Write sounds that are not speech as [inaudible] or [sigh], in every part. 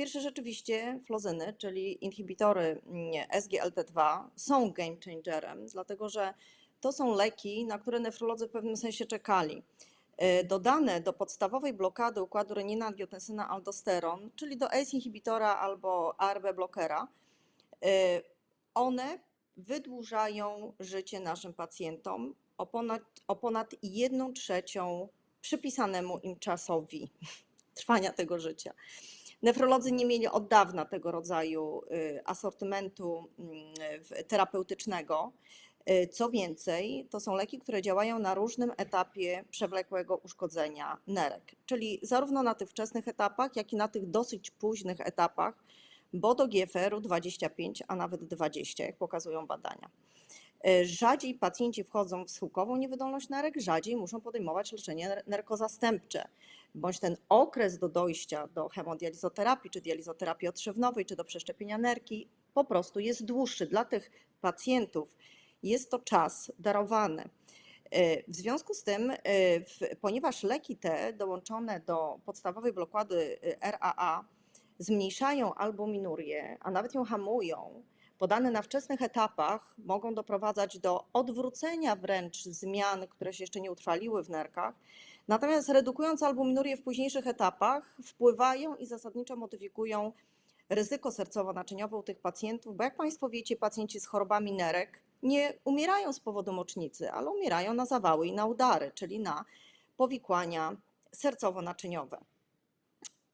pierwsze rzeczywiście flozyny, czyli inhibitory mm, SGLT2 są game changerem, dlatego że to są leki, na które nefrolodzy w pewnym sensie czekali. E, Dodane do podstawowej blokady układu renina, angiotensyna, aldosteron, czyli do ACE inhibitora albo ARB blokera, e, one wydłużają życie naszym pacjentom o ponad, o ponad 1 trzecią przypisanemu im czasowi [laughs] trwania tego życia. Nefrolodzy nie mieli od dawna tego rodzaju y, asortymentu mm, terapeutycznego. Y, Co więcej, to są leki, które działają na różnym etapie przewlekłego uszkodzenia nerek, czyli zarówno na tych wczesnych etapach, jak i na tych dosyć późnych etapach, bo do GFR-u 25, a nawet 20, jak pokazują badania. Y, Rzadziej pacjenci wchodzą w schyłkową niewydolność nerek, rzadziej muszą podejmować leczenie nerkozastępcze, bądź ten okres do dojścia do hemodializoterapii, czy dializoterapii otrzewnowej, czy do przeszczepienia nerki po prostu jest dłuższy. Dla tych pacjentów jest to czas darowany. W związku z tym, ponieważ leki te dołączone do podstawowej blokady y, RAA zmniejszają albuminurię, a nawet ją hamują, podane na wczesnych etapach mogą doprowadzać do odwrócenia wręcz zmian, które się jeszcze nie utrwaliły w nerkach. Natomiast redukując albuminurię w późniejszych etapach, wpływają i zasadniczo modyfikują ryzyko sercowo-naczyniowe u tych pacjentów, bo jak Państwo wiecie, pacjenci z chorobami nerek nie umierają z powodu mocznicy, ale umierają na zawały i na udary, czyli na powikłania sercowo-naczyniowe.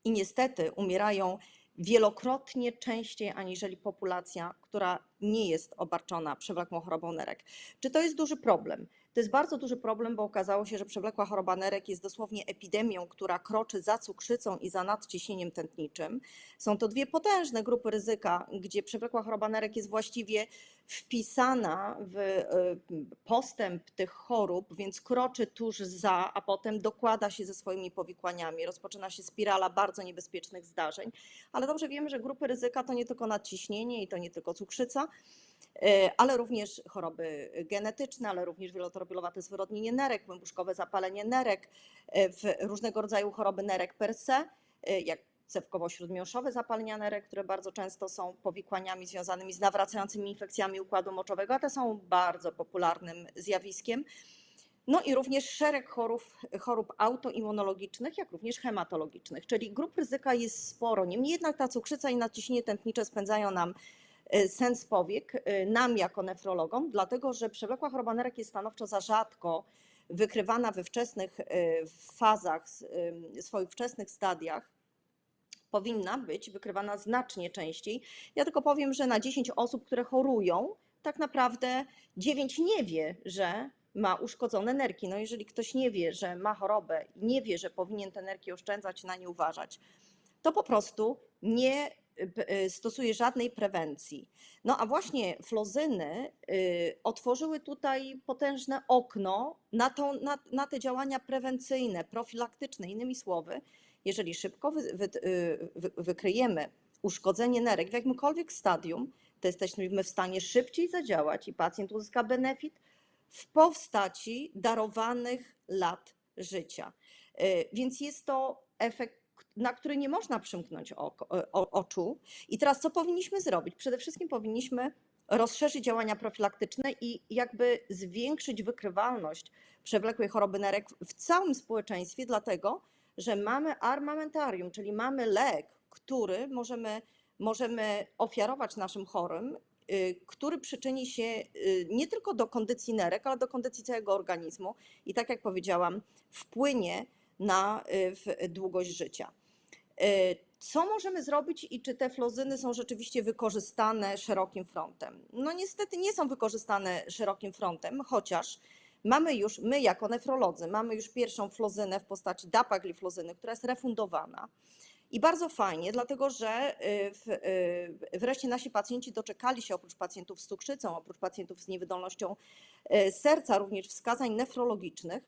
I niestety umierają wielokrotnie częściej aniżeli populacja, która nie jest obarczona przewlekłą chorobą nerek. Czy to jest duży problem? To jest bardzo duży problem, bo okazało się, że przewlekła choroba nerek jest dosłownie epidemią, która kroczy za cukrzycą i za nadciśnieniem tętniczym. Są to dwie potężne grupy ryzyka, gdzie przewlekła choroba nerek jest właściwie wpisana w y, postęp tych chorób, więc kroczy tuż za, a potem dokłada się ze swoimi powikłaniami. Rozpoczyna się spirala bardzo niebezpiecznych zdarzeń, ale dobrze wiemy, że grupy ryzyka to nie tylko nadciśnienie i to nie tylko cukrzyca, ale również choroby genetyczne, ale również wielotorbielowate zwyrodnienie nerek, głębuszkowe zapalenie nerek, e, różnego rodzaju choroby nerek per se, e, jak cewkowo-śródmiąższowe zapalenia nerek, które bardzo często są powikłaniami związanymi z nawracającymi infekcjami układu moczowego, a te są bardzo popularnym zjawiskiem. No i również szereg chorób, chorób autoimmunologicznych, jak również hematologicznych, czyli grup ryzyka jest sporo. Niemniej jednak ta cukrzyca i nadciśnienie tętnicze spędzają nam e, sens powiek, e, nam jako nefrologom, dlatego że przewlekła choroba nerek jest stanowczo za rzadko wykrywana we wczesnych e, fazach, swoich wczesnych stadiach. Powinna być wykrywana znacznie częściej. Ja tylko powiem, że na 10 osób, które chorują, tak naprawdę 9 nie wie, że ma uszkodzone nerki. No jeżeli ktoś nie wie, że ma chorobę, nie wie, że powinien te nerki oszczędzać, na nie uważać, to po prostu nie stosuje żadnej prewencji. No a właśnie flozyny y, otworzyły tutaj potężne okno na, na, na te działania prewencyjne, profilaktyczne, innymi słowy, jeżeli szybko wy, wy, y, wy, wykryjemy uszkodzenie nerek w jakimkolwiek stadium, to jesteśmy w stanie szybciej zadziałać i pacjent uzyska benefit w postaci darowanych lat życia. Y, Więc jest to efekt, na który nie można przymknąć oko, o, oczu. I teraz co powinniśmy zrobić? Przede wszystkim powinniśmy rozszerzyć działania profilaktyczne i jakby zwiększyć wykrywalność przewlekłej choroby nerek w całym społeczeństwie, dlatego że mamy armamentarium, czyli mamy lek, który możemy, możemy ofiarować naszym chorym, y, który przyczyni się y, nie tylko do kondycji nerek, ale do kondycji całego organizmu i tak jak powiedziałam, wpłynie na y, w długość życia. Y, Co możemy zrobić i czy te flozyny są rzeczywiście wykorzystane szerokim frontem? No niestety nie są wykorzystane szerokim frontem, chociaż mamy już, my jako nefrolodzy, mamy już pierwszą flozynę w postaci dapagliflozyny, która jest refundowana. I bardzo fajnie, dlatego że y, w, wreszcie nasi pacjenci doczekali się oprócz pacjentów z cukrzycą, oprócz pacjentów z niewydolnością serca, również wskazań nefrologicznych.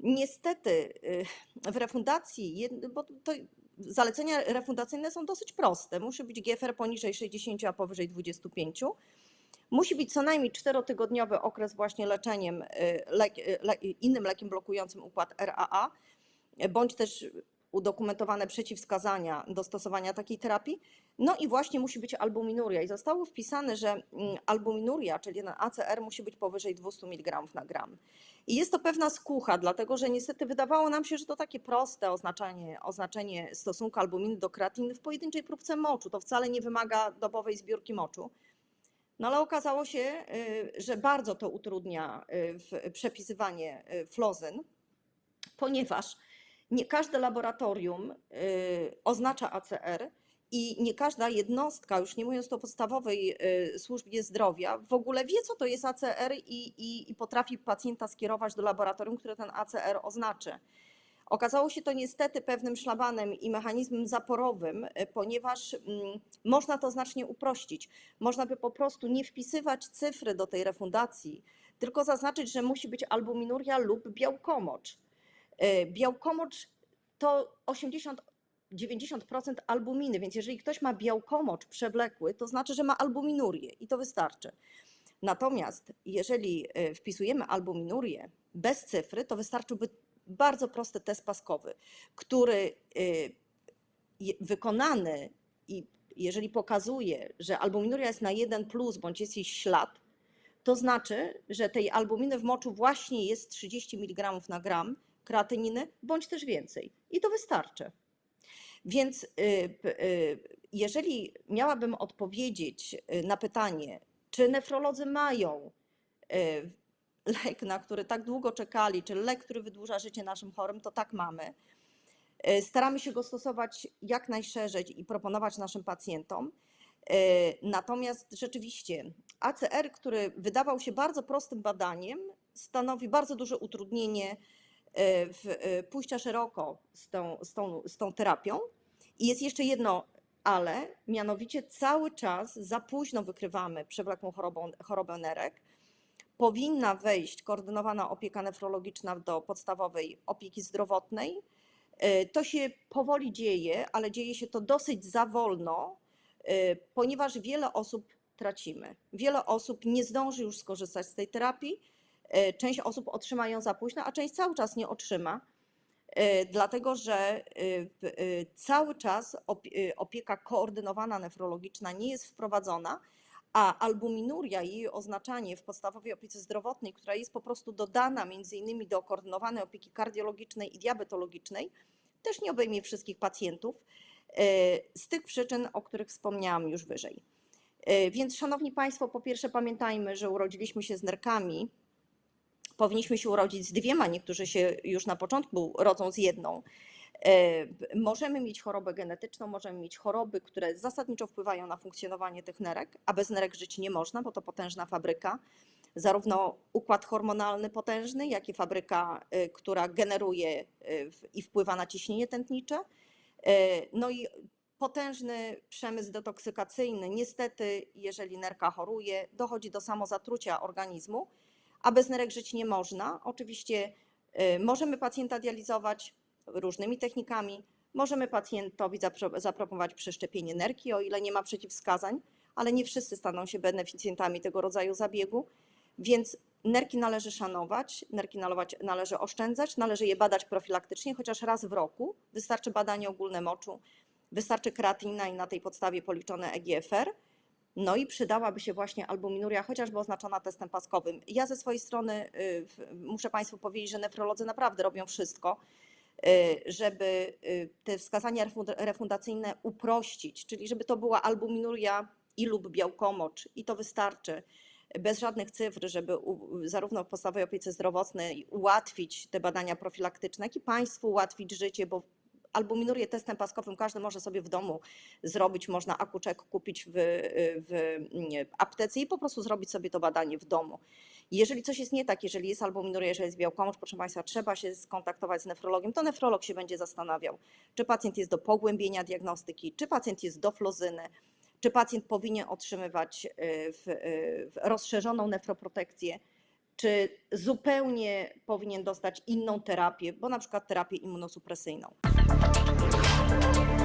Niestety y, w refundacji, bo to zalecenia refundacyjne są dosyć proste. Musi być GFR poniżej 60, a powyżej 25. Musi być co najmniej czterotygodniowy okres właśnie leczeniem y, y, innym lekiem blokującym układ RAA, bądź też udokumentowane przeciwwskazania do stosowania takiej terapii. No i właśnie musi być albuminuria. I zostało wpisane, że mm, albuminuria, czyli ten ACR, musi być powyżej 200 mg na gram. I jest to pewna skucha, dlatego że niestety wydawało nam się, że to takie proste oznaczenie, oznaczenie stosunku albuminy do kreatiny w pojedynczej próbce moczu. To wcale nie wymaga dobowej zbiórki moczu. No ale okazało się, y, że bardzo to utrudnia y, przepisywanie y, flozyn, ponieważ nie każde laboratorium y, oznacza ACR i nie każda jednostka, już nie mówiąc o podstawowej y, służbie zdrowia, w ogóle wie, co to jest ACR i, i, i potrafi pacjenta skierować do laboratorium, które ten ACR oznaczy. Okazało się to niestety pewnym szlabanem i mechanizmem zaporowym, y, ponieważ mm, można to znacznie uprościć. Można by po prostu nie wpisywać cyfry do tej refundacji, tylko zaznaczyć, że musi być albuminuria lub białkomocz. Y, Białkomocz to 80 90% albuminy, więc jeżeli ktoś ma białkomocz przewlekły, to znaczy, że ma albuminurię i to wystarczy. Natomiast jeżeli y, wpisujemy albuminurię bez cyfry, to wystarczyłby bardzo prosty test paskowy, który je- wykonany i jeżeli pokazuje, że albuminuria jest na 1 plus bądź jest jej ślad, to znaczy, że tej albuminy w moczu właśnie jest 30 mg na gram kreatyniny, bądź też więcej. I to wystarczy. Więc y, y, jeżeli miałabym odpowiedzieć y, na pytanie, czy nefrolodzy mają lek, na który tak długo czekali, czy lek, który wydłuża życie naszym chorym, to tak mamy. Staramy się go stosować jak najszerzej i proponować naszym pacjentom. Natomiast rzeczywiście ACR, który wydawał się bardzo prostym badaniem, stanowi bardzo duże utrudnienie pójścia szeroko z tą, z tą, z tą terapią. I jest jeszcze jedno ale, mianowicie cały czas za późno wykrywamy przewlekłą chorobą, chorobę nerek. Powinna wejść koordynowana opieka nefrologiczna do podstawowej opieki zdrowotnej. Y, To się powoli dzieje, ale dzieje się to dosyć za wolno, ponieważ wiele osób tracimy. Wiele osób nie zdąży już skorzystać z tej terapii. Y, Część osób otrzyma ją za późno, a część cały czas nie otrzyma, y, dlatego że y, cały czas opie- opieka koordynowana nefrologiczna nie jest wprowadzona, a albuminuria i jej oznaczanie w podstawowej opiece zdrowotnej, która jest po prostu dodana między innymi do koordynowanej opieki kardiologicznej i diabetologicznej, też nie obejmie wszystkich pacjentów z tych przyczyn, o których wspomniałam już wyżej. Więc szanowni Państwo, po pierwsze pamiętajmy, że urodziliśmy się z nerkami, powinniśmy się urodzić z dwiema, niektórzy się już na początku rodzą z jedną. E, Możemy mieć chorobę genetyczną, możemy mieć choroby, które zasadniczo wpływają na funkcjonowanie tych nerek, a bez nerek żyć nie można, bo to potężna fabryka. Zarówno układ hormonalny potężny, jak i fabryka, y, która generuje w- i wpływa na ciśnienie tętnicze. E, No i potężny przemysł detoksykacyjny. Niestety, jeżeli nerka choruje, dochodzi do samozatrucia organizmu, a bez nerek żyć nie można. Oczywiście y, możemy pacjenta dializować różnymi technikami, możemy pacjentowi zapro- zaproponować przeszczepienie nerki, o ile nie ma przeciwwskazań, ale nie wszyscy staną się beneficjentami tego rodzaju zabiegu, więc nerki należy szanować, nerki należy oszczędzać, należy je badać profilaktycznie, chociaż raz w roku. Wystarczy badanie ogólne moczu, wystarczy kreatyna i na tej podstawie policzone EGFR. No i przydałaby się właśnie albuminuria, chociażby oznaczona testem paskowym. Ja ze swojej strony y, muszę Państwu powiedzieć, że nefrolodzy naprawdę robią wszystko, y, żeby y, te wskazania refund- refundacyjne uprościć, czyli żeby to była albuminuria i lub białkomocz i to wystarczy. Bez żadnych cyfr, żeby zarówno w podstawowej opiece zdrowotnej ułatwić te badania profilaktyczne, jak i Państwu ułatwić życie, bo albuminurię testem paskowym każdy może sobie w domu zrobić, można akuczek kupić w, w aptece i po prostu zrobić sobie to badanie w domu. Jeżeli coś jest nie tak, jeżeli jest albuminuria, jeżeli jest białkomocz, proszę Państwa, trzeba się skontaktować z nefrologiem, to nefrolog się będzie zastanawiał, czy pacjent jest do pogłębienia diagnostyki, czy pacjent jest do flozyny, czy pacjent powinien otrzymywać y, w, y, w rozszerzoną nefroprotekcję, czy zupełnie powinien dostać inną terapię, bo na przykład terapię immunosupresyjną. Thank you.